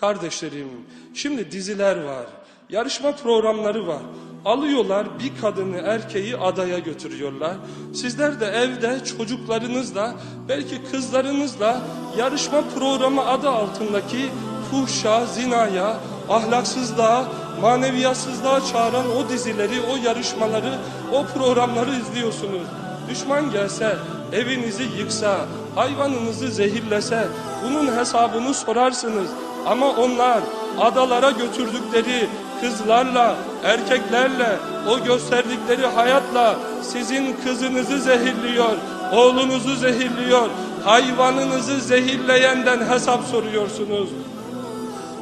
Kardeşlerim, şimdi diziler var, yarışma programları var. Alıyorlar bir kadını erkeği adaya götürüyorlar. Sizler de evde çocuklarınızla, belki kızlarınızla yarışma programı adı altındaki fuhşa, zinaya, ahlaksızlığa, maneviyatsızlığa çağıran o dizileri, o yarışmaları, o programları izliyorsunuz. Düşman gelse, evinizi yıksa, hayvanınızı zehirlese, bunun hesabını sorarsınız. Ama onlar adalara götürdükleri kızlarla, erkeklerle, o gösterdikleri hayatla sizin kızınızı zehirliyor, oğlunuzu zehirliyor, hayvanınızı zehirleyenden hesap soruyorsunuz.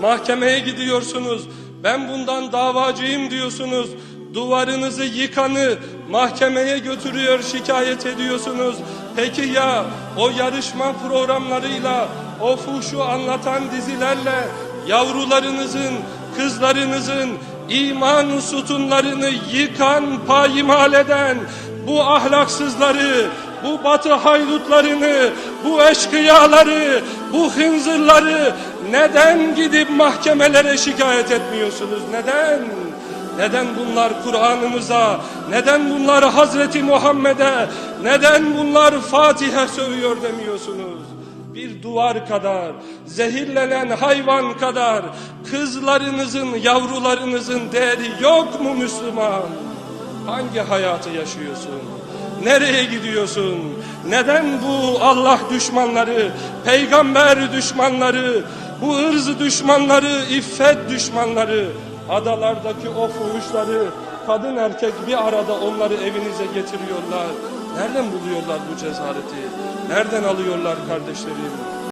Mahkemeye gidiyorsunuz. Ben bundan davacıyım diyorsunuz. Duvarınızı yıkanı mahkemeye götürüyor şikayet ediyorsunuz. Peki ya o yarışma programlarıyla o fuhşu anlatan dizilerle yavrularınızın, kızlarınızın iman sütunlarını yıkan, payimal eden bu ahlaksızları, bu batı haydutlarını, bu eşkıyaları, bu hınzırları neden gidip mahkemelere şikayet etmiyorsunuz? Neden? Neden bunlar Kur'an'ımıza, neden bunlar Hazreti Muhammed'e, neden bunlar Fatih'e sövüyor demiyorsunuz? Bir duvar kadar, zehirlenen hayvan kadar kızlarınızın, yavrularınızın değeri yok mu Müslüman? Hangi hayatı yaşıyorsun? Nereye gidiyorsun? Neden bu Allah düşmanları, peygamber düşmanları, bu ırz düşmanları, iffet düşmanları, adalardaki o fuhuşları, kadın erkek bir arada onları evinize getiriyorlar. Nereden buluyorlar bu cesareti? Nereden alıyorlar kardeşlerim?